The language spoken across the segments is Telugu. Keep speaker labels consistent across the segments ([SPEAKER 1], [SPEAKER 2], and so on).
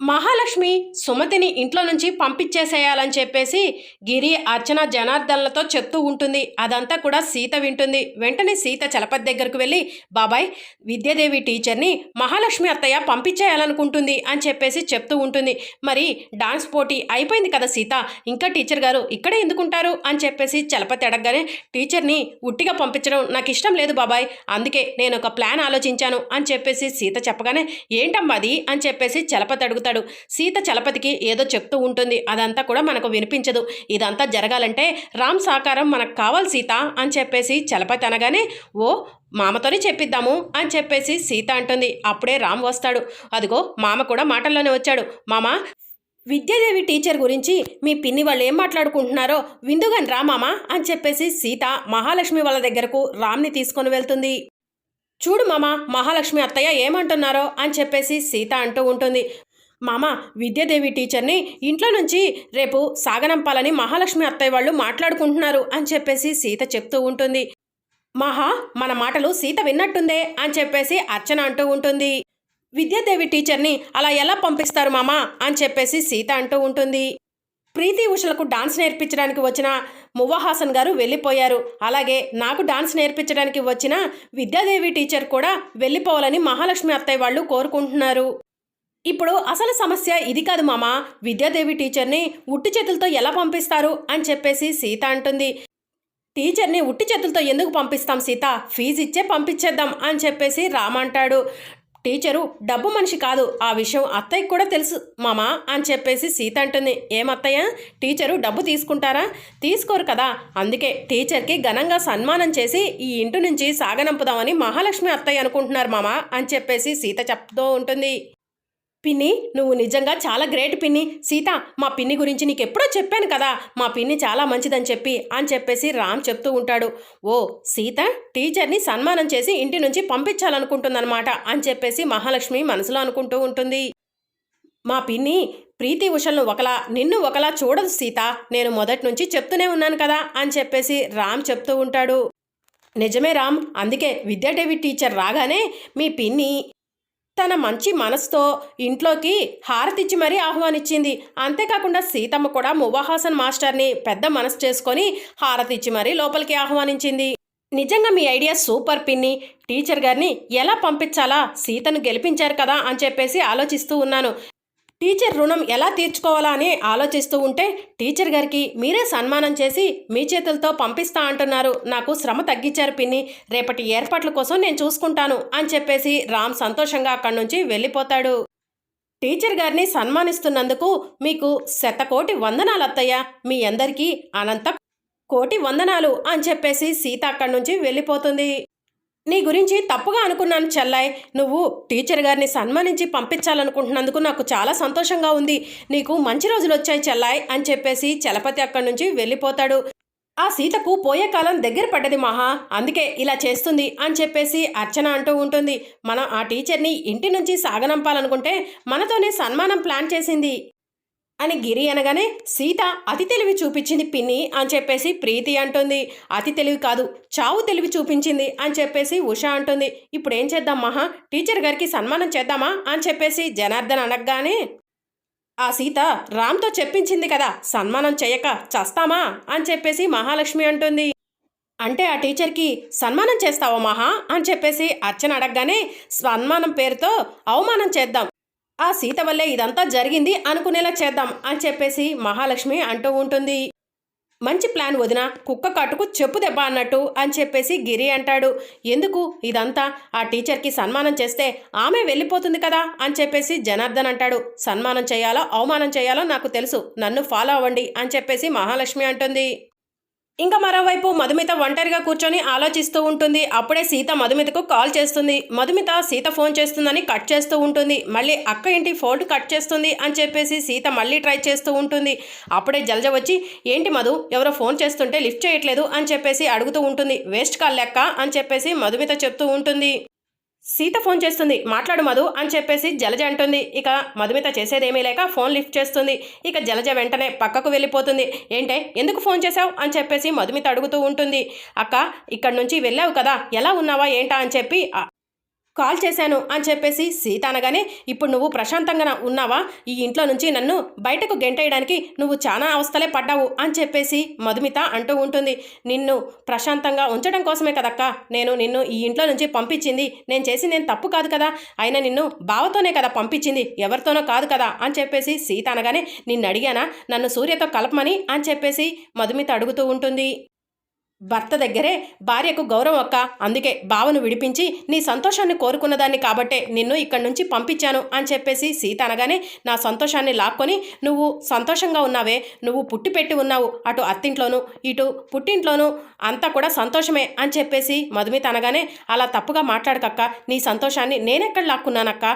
[SPEAKER 1] మహాలక్ష్మి సుమతిని ఇంట్లో నుంచి పంపించేసేయాలని చెప్పేసి గిరి అర్చన జనార్దన్లతో చెప్తూ ఉంటుంది. అదంతా కూడా సీత వింటుంది. వెంటనే సీత చలపతి దగ్గరకు వెళ్ళి బాబాయ్ విద్యాదేవి టీచర్ని మహాలక్ష్మి అత్తయ్య పంపించేయాలనుకుంటుంది అని చెప్పేసి చెప్తూ ఉంటుంది. మరి డాన్స్ పోటీ అయిపోయింది కదా సీత? ఇంకా టీచర్ గారు ఇక్కడే ఎందుకుంటారు? అని చెప్పేసి చలపతి అడగగానే టీచర్ని ఉట్టిగా పంపించడం నాకు ఇష్టం లేదు బాబాయ్. అందుకే నేను ఒక ప్లాన్ ఆలోచించాను అని చెప్పేసి సీత చెప్పగానే ఏంటమ్మా అది? అని చెప్పేసి చలపతి అడుగుతాడు సీత చలపతికి ఏదో చెప్తూ ఉంటుంది. అదంతా కూడా మనకు వినిపించదు. ఇదంతా జరగాలంటే రామ్ సాకారం మనకు కావాలి సీత అని చెప్పేసి చలపతి అనగానే ఓ మామతోనే చెప్పిద్దాము అని చెప్పేసి సీత అంటుంది. అప్పుడే రామ్ వస్తాడు. అదిగో మామ కూడా మాటల్లోనే వచ్చాడు. మామ విద్యాదేవి టీచర్ గురించి మీ పిన్ని వాళ్ళు ఏం మాట్లాడుకుంటున్నారో విందుగాని రా మామ అని చెప్పేసి సీత మహాలక్ష్మి వాళ్ళ దగ్గరకు రామ్ని తీసుకొని వెళ్తుంది. చూడు మామ మహాలక్ష్మి అత్తయ్య ఏమంటున్నారో అని చెప్పేసి సీత అంటూ ఉంటుంది. మామ విద్యాదేవి టీచర్ని ఇంట్లో నుంచి రేపు సాగనంపాలని మహాలక్ష్మి అత్తయ్య వాళ్ళు మాట్లాడుకుంటున్నారు అని చెప్పేసి సీత చెప్తూ ఉంటుంది. మహా మన మాటలు సీత విన్నట్టుందే అని చెప్పేసి అర్చన అంటూ ఉంటుంది. విద్యాదేవి టీచర్ని అలా ఎలా పంపిస్తారు మామా అని చెప్పేసి సీత అంటూ ఉంటుంది. ప్రీతి ఉషలకు డాన్స్ నేర్పించడానికి వచ్చిన మువ్వహాసన్ గారు వెళ్ళిపోయారు. అలాగే నాకు డాన్స్ నేర్పించడానికి వచ్చిన విద్యాదేవి టీచర్ కూడా వెళ్ళిపోవాలని మహాలక్ష్మి అత్తయ్య వాళ్ళు కోరుకుంటున్నారు. ఇప్పుడు అసలు సమస్య ఇది కాదు మామ. విద్యాదేవి టీచర్ని ఉట్టి చేతులతో ఎలా పంపిస్తారు అని చెప్పేసి సీత అంటుంది. టీచర్ని ఉట్టి చేతులతో ఎందుకు పంపిస్తాం సీత? ఫీజు ఇచ్చే పంపించేద్దాం అని చెప్పేసి రామ్ అంటాడు. టీచరు డబ్బు మనిషి కాదు ఆ విషయం అత్తయ్యకి కూడా తెలుసు మామా అని చెప్పేసి సీత అంటుంది. ఏమత్తయ్య టీచరు డబ్బు తీసుకుంటారా? తీసుకోరు కదా. అందుకే టీచర్కి ఘనంగా సన్మానం చేసి ఈ ఇంటి నుంచి సాగనంపుదామని మహాలక్ష్మి అత్తయ్య అనుకుంటున్నారు మామా అని చెప్పేసి సీత చెప్తూ ఉంటుంది. పిన్ని నువ్వు నిజంగా చాలా గ్రేట్ పిన్ని. సీత మా పిన్ని గురించి నీకు ఎప్పుడో చెప్పాను కదా. మా పిన్ని చాలా మంచిదని చెప్పి అని చెప్పేసి రామ్ చెప్తూ ఉంటాడు. ఓ సీత టీచర్ని సన్మానం చేసి ఇంటి నుంచి పంపించాలనుకుంటుందన్నమాట అని చెప్పేసి మహాలక్ష్మి మనసులో అనుకుంటూ ఉంటుంది. మా పిన్ని ప్రీతి ఉషల్ను ఒకలా నిన్ను ఒకలా చూడదు సీత. నేను మొదటి నుంచి చెప్తూనే ఉన్నాను కదా అని చెప్పేసి రామ్ చెప్తూ ఉంటాడు. నిజమే రామ్ అందుకే విద్యాదేవి టీచర్ రాగానే మీ పిన్ని తన మంచి మనసుతో ఇంట్లోకి హారతిచ్చి మరీ ఆహ్వానించింది. అంతేకాకుండా సీతమ్మ కూడా మువ్వహాసన్ మాస్టర్ని పెద్ద మనసు చేసుకొని హారతిచ్చి మరీ లోపలికి ఆహ్వానించింది. నిజంగా మీ ఐడియా సూపర్ పిన్ని. టీచర్ గారిని ఎలా పంపించాలా? సీతను గెలిపించారు కదా అని చెప్పేసి ఆలోచిస్తూ ఉన్నాను. టీచర్ రుణం ఎలా తీర్చుకోవాలా అని ఆలోచిస్తూ ఉంటే టీచర్ గారికి మీరే సన్మానం చేసి మీ చేతులతో పంపిస్తా అంటున్నారు. నాకు శ్రమ తగ్గించారు పిన్ని. రేపటి ఏర్పాట్ల కోసం నేను చూసుకుంటాను అని చెప్పేసి రామ్ సంతోషంగా అక్కడి నుంచి వెళ్ళిపోతాడు. టీచర్ గారిని సన్మానిస్తున్నందుకు మీకు శతకోటి వందనాలు అత్తయ్య మీ అందరికీ అనంత కోటి వందనాలు అని చెప్పేసి సీత అక్కడి నుంచి వెళ్ళిపోతుంది. నీ గురించి తప్పుగా అనుకున్నాను చెల్లాయ్. నువ్వు టీచర్ గారిని సన్మానించి పంపించాలనుకుంటున్నందుకు నాకు చాలా సంతోషంగా ఉంది. నీకు మంచి రోజులు వచ్చాయి చెల్లాయ్ అని చెప్పేసి చలపతి అక్కడి నుంచి వెళ్ళిపోతాడు. ఆ సీతకు పోయే కాలం దగ్గర పడ్డది మహా. అందుకే ఇలా చేస్తుంది అని చెప్పేసి అర్చన అంటూ ఉంటుంది. మనం ఆ టీచర్ని ఇంటి నుంచి సాగనంపాలనుకుంటే మనతోనే సన్మానం ప్లాన్ చేసింది. అని గిరి అనగానే సీత అతి తెలివి చూపించింది పిన్ని అని చెప్పేసి ప్రీతి అంటుంది. అతి తెలివి కాదు చావు తెలివి చూపించింది అని చెప్పేసి ఉష అంటుంది. ఇప్పుడు ఏం చేద్దాం మహా? టీచర్ గారికి సన్మానం చేద్దామా? అని చెప్పేసి జనార్దన్ అనగానే ఆ సీత రామ్తో చెప్పించింది కదా సన్మానం చేయక చస్తామా? అని చెప్పేసి మహాలక్ష్మి అంటుంది. అంటే ఆ టీచర్కి సన్మానం చేస్తావా మహా? అని చెప్పేసి అర్చన అడగగానే సన్మానం పేరుతో అవమానం చేద్దాం ఆ సీత వల్లే ఇదంతా జరిగింది అనుకునేలా చేద్దాం అని చెప్పేసి మహాలక్ష్మి అంటూ ఉంటుంది. మంచి ప్లాన్ వదిన కుక్క కట్టుకు చెప్పు దెబ్బ అన్నట్టు అని చెప్పేసి గిరి అంటాడు. ఎందుకు? ఇదంతా ఆ టీచర్కి సన్మానం చేస్తే ఆమె వెళ్ళిపోతుంది కదా అని చెప్పేసి జనార్దన్ అంటాడు. సన్మానం చేయాలో? అవమానం చేయాలో నాకు తెలుసు. నన్ను ఫాలో అవ్వండి అని చెప్పేసి మహాలక్ష్మి అంటుంది. ఇంకా మరోవైపు మధుమిత ఒంటరిగా కూర్చొని ఆలోచిస్తూ ఉంటుంది. అప్పుడే సీత మధుమితకు కాల్ చేస్తుంది. మధుమిత సీత ఫోన్ చేస్తుందని కట్ చేస్తూ ఉంటుంది. మళ్ళీ అక్క ఇంటి ఫోన్ కట్ చేస్తుంది అని చెప్పేసి సీత మళ్ళీ ట్రై చేస్తూ ఉంటుంది. అప్పుడే జలజ వచ్చి ఏంటి మధు ఎవరో ఫోన్ చేస్తుంటే లిఫ్ట్ చేయట్లేదు అని చెప్పేసి అడుగుతూ ఉంటుంది. వేస్ట్ కాల్ లెక్క అని చెప్పేసి మధుమిత చెప్తూ ఉంటుంది. సీత ఫోన్ చేస్తుంది మాట్లాడు మధు అని చెప్పేసి జలజ అంటుంది. ఇక మధుమిత చేసేదేమీ లేక ఫోన్ లిఫ్ట్ చేస్తుంది. ఇక జలజ వెంటనే పక్కకు వెళ్ళిపోతుంది. ఏంటే ఎందుకు ఫోన్ చేశావు? అని చెప్పేసి మధుమిత అడుగుతూ ఉంటుంది. అక్క ఇక్కడి నుంచి వెళ్ళావు కదా ఎలా ఉన్నావా ఏంటా? అని చెప్పి కాల్ చేశాను అని చెప్పేసి సీత అనగానే ఇప్పుడు నువ్వు ప్రశాంతంగా ఉన్నావా? ఈ ఇంట్లో నుంచి నన్ను బయటకు గెంటేయడానికి నువ్వు చాలా అవస్థలే పడ్డావు అని చెప్పేసి మధుమిత అంటూ ఉంటుంది. నిన్ను ప్రశాంతంగా ఉంచడం కోసమే కదక్క? నేను నిన్ను ఈ ఇంట్లో నుంచి పంపించింది. నేను చేసి నేను తప్పు కాదు కదా? అయినా నిన్ను బావతోనే కదా పంపించింది. ఎవరితోనో కాదు కదా? అని చెప్పేసి సీత అనగానే నిన్ను అడిగానా నన్ను సూర్యతో కలపమని? అని చెప్పేసి మధుమిత అడుగుతూ ఉంటుంది. భర్త దగ్గరే భార్యకు గౌరవం అక్క. అందుకే బావను విడిపించి నీ సంతోషాన్ని కోరుకున్నదాన్ని కాబట్టే నిన్ను ఇక్కడి నుంచి పంపించాను అని చెప్పేసి సీత అనగానే నా సంతోషాన్ని లాక్కొని నువ్వు సంతోషంగా ఉన్నావే నువ్వు పుట్టి పెట్టి ఉన్నావు అటు అత్తింట్లోనూ ఇటు పుట్టింట్లోనూ అంతా కూడా సంతోషమే అని చెప్పేసి మధుమిత అనగానే అలా తప్పుగా మాట్లాడకక్క నీ సంతోషాన్ని నేనెక్కడ లాక్కున్నానక్క?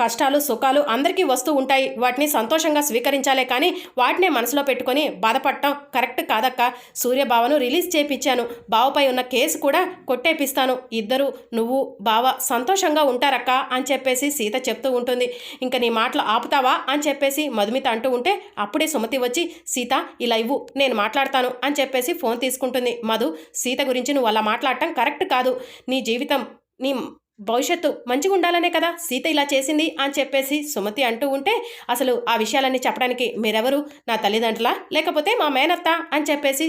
[SPEAKER 1] కష్టాలు సుఖాలు అందరికీ వస్తూ ఉంటాయి. వాటిని సంతోషంగా స్వీకరించాలే కానీ వాటినే మనసులో పెట్టుకొని బాధపడటం కరెక్ట్ కాదక్క. సూర్యబావను రిలీజ్ చేపించాను బావపై ఉన్న కేసు కూడా కొట్టేపిస్తాను. ఇద్దరు నువ్వు బావ సంతోషంగా ఉంటారక్క అని చెప్పేసి సీత చెప్తూ ఉంటుంది. ఇంకా నీ మాటలు ఆపుతావా అని చెప్పేసి మధుమిత అంటూ ఉంటే అప్పుడే సుమతి వచ్చి సీత ఇలా ఇవ్వు నేను మాట్లాడతాను అని చెప్పేసి ఫోన్ తీసుకుంటుంది. మధు సీత గురించి నువ్వు అలా మాట్లాడటం కరెక్ట్ కాదు. నీ జీవితం నీ భవిష్యత్తు మంచిగా ఉండాలనే కదా సీత ఇలా చేసింది అని చెప్పేసి సుమతి అంటూ ఉంటే అసలు ఆ విషయాలన్నీ చెప్పడానికి మీరెవరు? నా తల్లిదండ్రులా? లేకపోతే మా మేనత్త? అని చెప్పేసి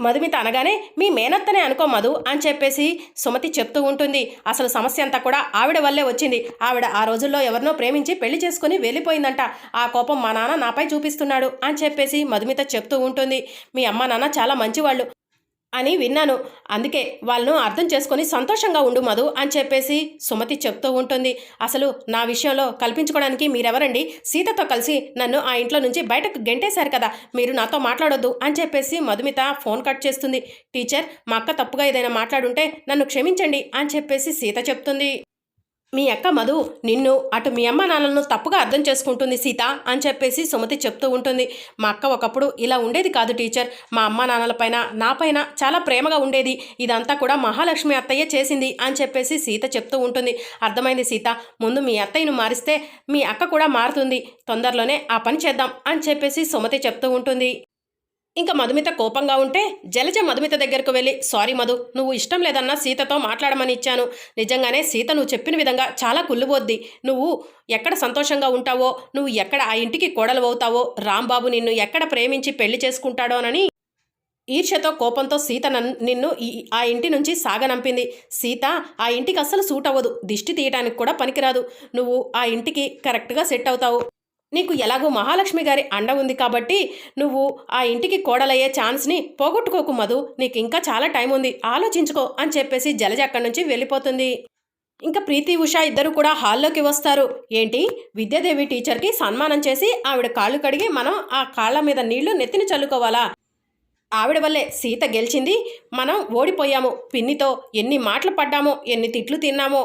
[SPEAKER 1] మధుమిత అనగానే మీ మేనత్తనే అనుకో మధు అని చెప్పేసి సుమతి చెప్తూ ఉంటుంది. అసలు సమస్య అంతా కూడా ఆవిడ వల్లే వచ్చింది. ఆవిడ ఆ రోజుల్లో ఎవరినో ప్రేమించి పెళ్ళి చేసుకుని వెళ్ళిపోయిందంట. ఆ కోపం మా నాన్న నాపై చూపిస్తున్నాడు అని చెప్పేసి మధుమిత చెప్తూ ఉంటుంది. మీ అమ్మ నాన్న చాలా మంచివాళ్ళు. అని విన్నాను. అందుకే వాళ్ళను అర్థం చేసుకొని సంతోషంగా ఉండు మధు అని చెప్పేసి సుమతి చెప్తూ ఉంటుంది. అసలు నా విషయంలో కల్పించుకోవడానికి మీరెవరండి? సీతతో కలిసి నన్ను ఆ ఇంట్లో నుంచి బయటకు గెంటేశారు కదా మీరు నాతో మాట్లాడొద్దు అని చెప్పేసి మధుమిత ఫోన్ కట్ చేస్తుంది. టీచర్ మా అక్క తప్పుగా ఏదైనా మాట్లాడుంటే నన్ను క్షమించండి అని చెప్పేసి సీత చెప్తుంది. మీ అక్క మధు నిన్ను అటు మీ అమ్మ నాన్నలను తప్పుగా అర్థం చేసుకుంటుంది సీత అని చెప్పేసి సుమతి చెప్తూ ఉంటుంది. మా అక్క ఒకప్పుడు ఇలా ఉండేది కాదు టీచర్. మా అమ్మ నాన్నలపైన నాపైన చాలా ప్రేమగా ఉండేది. ఇదంతా కూడా మహాలక్ష్మి అత్తయ్య చేసింది అని చెప్పేసి సీత చెప్తూ ఉంటుంది. అర్థమైంది సీత. ముందు మీ అత్తయ్యను మారిస్తే మీ అక్క కూడా మారుతుంది. తొందరలోనే ఆ పని చేద్దాం అని చెప్పేసి సుమతి చెప్తూ ఉంటుంది. ఇంకా మధుమిత కోపంగా ఉంటే జలజ మధుమిత దగ్గరకు వెళ్ళి సారీ మధు నువ్వు ఇష్టం లేదన్నా సీతతో మాట్లాడమని ఇచ్చాను. నిజంగానే సీత నువ్వు చెప్పిన విధంగా చాలా కుళ్ళుబోద్ది. నువ్వు ఎక్కడ సంతోషంగా ఉంటావో నువ్వు ఎక్కడ ఆ ఇంటికి కోడలు అవుతావో రాంబాబు నిన్ను ఎక్కడ ప్రేమించి పెళ్ళి చేసుకుంటాడోనని ఈర్ష్యతో కోపంతో సీత నన్ నిన్ను ఈ ఆ ఇంటి నుంచి సాగనంపింది. సీత ఆ ఇంటికి అస్సలు సూట్ అవ్వదు దిష్టి తీయటానికి కూడా పనికిరాదు. నువ్వు ఆ ఇంటికి కరెక్ట్గా సెట్ అవుతావు. నీకు ఎలాగో మహాలక్ష్మి గారి అండ ఉంది కాబట్టి నువ్వు ఆ ఇంటికి కోడలయ్యే ఛాన్స్ని పోగొట్టుకోకు మధు. నీకు ఇంకా చాలా టైం ఉంది. ఆలోచించుకో అని చెప్పేసి జలజ అక్కడి నుంచి వెళ్ళిపోతుంది. ఇంకా ప్రీతి ఉషా ఇద్దరు కూడా హాల్లోకి వస్తారు. ఏంటి? విద్యాదేవి టీచర్కి సన్మానం చేసి ఆవిడ కాళ్ళు కడిగి మనం ఆ కాళ్ళ మీద నీళ్ళు నెత్తిని చల్లుకోవాలా? ఆవిడ వల్లే సీత గెలిచింది. మనం ఓడిపోయాము. పిన్నితో ఎన్ని మాటలు పడ్డామో ఎన్ని తిట్లు తిన్నామో.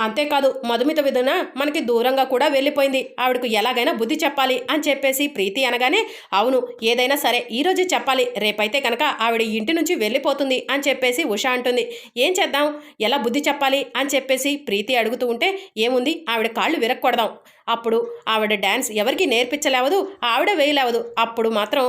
[SPEAKER 1] అంతేకాదు మధుమిత విధున మనకి దూరంగా కూడా వెళ్ళిపోయింది. ఆవిడకు ఎలాగైనా బుద్ధి చెప్పాలి అని చెప్పేసి ప్రీతి అనగానే అవును ఏదైనా సరే ఈరోజే చెప్పాలి. రేపైతే కనుక ఆవిడ ఇంటి నుంచి వెళ్ళిపోతుంది అని చెప్పేసి ఉష అంటుంది. ఏం చేద్దాం? ఎలా బుద్ధి చెప్పాలి? అని చెప్పేసి ప్రీతి అడుగుతూ ఉంటే ఏముంది? ఆవిడ కాళ్ళు విరక్కొడదాం. అప్పుడు ఆవిడ డ్యాన్స్ ఎవరికి నేర్పించలేవదు ఆవిడ వేయలేవదు. అప్పుడు మాత్రం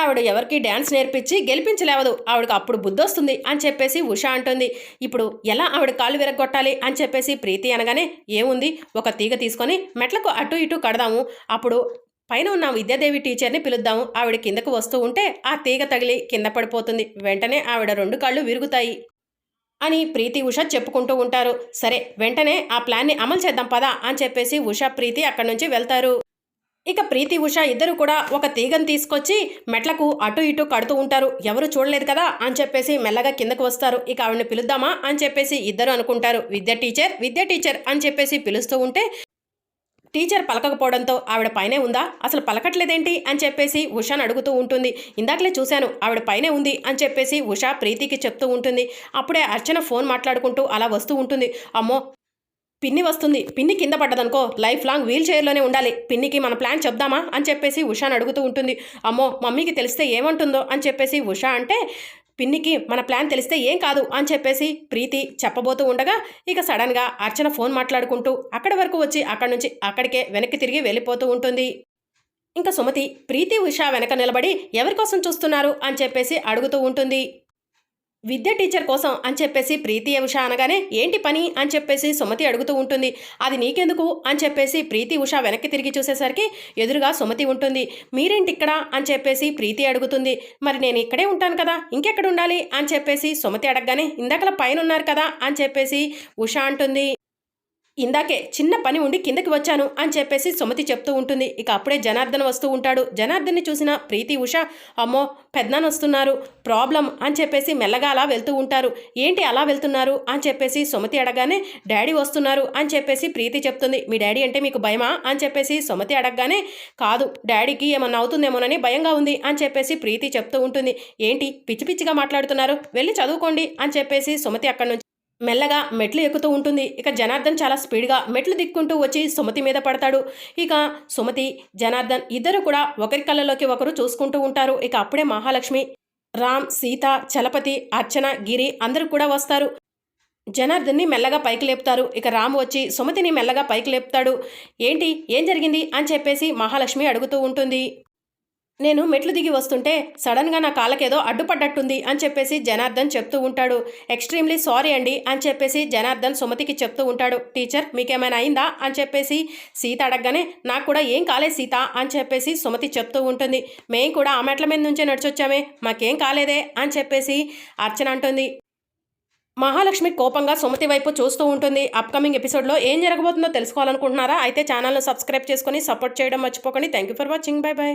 [SPEAKER 1] ఆవిడ ఎవరికి డ్యాన్స్ నేర్పించి గెలిపించలేవదు. ఆవిడకు అప్పుడు బుద్ధొస్తుంది అని చెప్పేసి ఉష అంటుంది. ఇప్పుడు ఎలా ఆవిడ కాళ్ళు విరగొట్టాలి అని చెప్పేసి ప్రీతి అనగానే ఏముంది? ఒక తీగ తీసుకొని మెట్లకు అటు ఇటు కడదాము. అప్పుడు పైన ఉన్న విద్యాదేవి టీచర్ని పిలుద్దాము. ఆవిడ కిందకు వస్తూ ఉంటే ఆ తీగ తగిలి కింద పడిపోతుంది. వెంటనే ఆవిడ రెండు కాళ్ళు విరుగుతాయి అని ప్రీతి ఉష చెప్పుకుంటూ ఉంటారు. సరే వెంటనే ఆ ప్లాన్ని అమలు చేద్దాం పదా అని చెప్పేసి ఉష ప్రీతి అక్కడి నుంచి వెళ్తారు. ఇక ప్రీతి ఉష ఇద్దరు కూడా ఒక తీగను తీసుకొచ్చి మెట్లకు అటు ఇటు కడుతూ ఉంటారు. ఎవరు చూడలేదు కదా అని చెప్పేసి మెల్లగా కిందకు వస్తారు. ఇక ఆవిడని పిలుద్దామా అని చెప్పేసి ఇద్దరు అనుకుంటారు. విద్య టీచర్ విద్య టీచర్ అని చెప్పేసి పిలుస్తూ ఉంటే టీచర్ పలకకపోవడంతో ఆవిడ పైనే ఉందా? అసలు పలకట్లేదేంటి? అని చెప్పేసి ఉషాను అడుగుతూ ఉంటుంది. ఇందాకలే చూశాను ఆవిడ పైనే ఉంది అని చెప్పేసి ఉషా ప్రీతికి చెప్తూ ఉంటుంది. అప్పుడే అర్చన ఫోన్ మాట్లాడుకుంటూ అలా వస్తూ ఉంటుంది. అమ్మో పిన్ని వస్తుంది. పిన్ని కింద పడ్డదనుకో లైఫ్ లాంగ్ వీల్ చైర్లోనే ఉండాలి. పిన్నికి మన ప్లాన్ చెప్దామా? అని చెప్పేసి ఉషాని అడుగుతూ ఉంటుంది. అమ్మో మమ్మీకి తెలిస్తే ఏమంటుందో? అని చెప్పేసి ఉషా అంటే పిన్నికి మన ప్లాన్ తెలిస్తే ఏం కాదు? అని చెప్పేసి ప్రీతి చెప్పబోతూ ఉండగా ఇక సడన్గా అర్చన ఫోన్ మాట్లాడుకుంటూ అక్కడి వరకు వచ్చి అక్కడి నుంచి అక్కడికే వెనక్కి తిరిగి వెళ్ళిపోతూ ఉంటుంది. ఇంకా సుమతి ప్రీతి ఉషా వెనక నిలబడి ఎవరి కోసం చూస్తున్నారు? అని చెప్పేసి అడుగుతూ ఉంటుంది. విద్య టీచర్ కోసం అని చెప్పేసి ప్రీతి ఉష అనగానే ఏంటి పని? అని చెప్పేసి సుమతి అడుగుతూ ఉంటుంది. అది నీకెందుకు? అని చెప్పేసి ప్రీతి ఉష వెనక్కి తిరిగి చూసేసరికి ఎదురుగా సుమతి ఉంటుంది. మీరేంటి ఇక్కడ? అని చెప్పేసి ప్రీతి అడుగుతుంది. మరి నేను ఇక్కడే ఉంటాను కదా ఇంకెక్కడ ఉండాలి? అని చెప్పేసి సుమతి అడగగానే ఇందాకలా పైన ఉన్నారు కదా? అని చెప్పేసి ఉష అంటుంది. ఇందాకే చిన్న పని ఉండి కిందకి వచ్చాను అని చెప్పేసి సుమతి చెప్తూ ఉంటుంది. ఇక అప్పుడే జనార్దన్ వస్తూ ఉంటాడు. జనార్దన్ని చూసిన ప్రీతి ఉష అమ్మో పెద్దనాన్న వస్తున్నారు. ప్రాబ్లం అని చెప్పేసి మెల్లగా అలా వెళ్తూ ఉంటారు. ఏంటి అలా వెళ్తున్నారు? అని చెప్పేసి సుమతి అడగానే డాడీ వస్తున్నారు అని చెప్పేసి ప్రీతి చెప్తుంది. మీ డాడీ అంటే మీకు భయమా? అని చెప్పేసి సుమతి అడగగానే కాదు డాడీకి ఏమన్నా అవుతుందేమోనని భయంగా ఉంది అని చెప్పేసి ప్రీతి చెప్తూ ఉంటుంది. ఏంటి? పిచ్చి పిచ్చిగా మాట్లాడుతున్నారు. వెళ్ళి చదువుకోండి అని చెప్పేసి సుమతి అక్కడి నుంచి మెల్లగా మెట్లు ఎక్కుతూ ఉంటుంది. ఇక జనార్దన్ చాలా స్పీడ్గా మెట్లు దిక్కుంటూ వచ్చి సుమతి మీద పడతాడు. ఇక సుమతి జనార్దన్ ఇద్దరు కూడా ఒకరి కళ్ళలోకి ఒకరు చూసుకుంటూ ఉంటారు. ఇక అప్పుడే మహాలక్ష్మి రామ్ సీత చలపతి అర్చన గిరి అందరూ కూడా వస్తారు. జనార్దన్ని మెల్లగా పైకి లేపుతారు. ఇక రామ్ వచ్చి సుమతిని మెల్లగా పైకి లేపుతాడు. ఏంటి? ఏం జరిగింది? అని చెప్పేసి మహాలక్ష్మి అడుగుతూ ఉంటుంది. నేను మెట్లు దిగి వస్తుంటే సడన్గా నా కాళ్ళకేదో అడ్డుపడ్డట్టుంది అని చెప్పేసి జనార్దన్ చెప్తూ ఉంటాడు. ఎక్స్ట్రీమ్లీ సారీ అండి అని చెప్పేసి జనార్దన్ సుమతికి చెప్తూ ఉంటాడు. టీచర్ మీకేమైనా అయిందా? అని చెప్పేసి సీత అడగగానే నాకు కూడా ఏం కాలేదు సీత అని చెప్పేసి సుమతి చెప్తూ ఉంటుంది. మేం కూడా ఆ మెట్ల మీద నుంచే నడిచొచ్చామే మాకేం కాలేదే అని చెప్పేసి అర్చన అంటుంది. మహాలక్ష్మి కోపంగా సుమతి వైపు చూస్తూ ఉంటుంది. అప్కమింగ్ ఎపిసోడ్లో ఏం జరగబోతుందో తెలుసుకోవాలనుకుంటున్నారా? అయితే ఛానల్ను సబ్స్క్రైబ్ చేసుకొని సపోర్ట్ చేయడం మర్చిపోకండి. Thank you for watching. Bye bye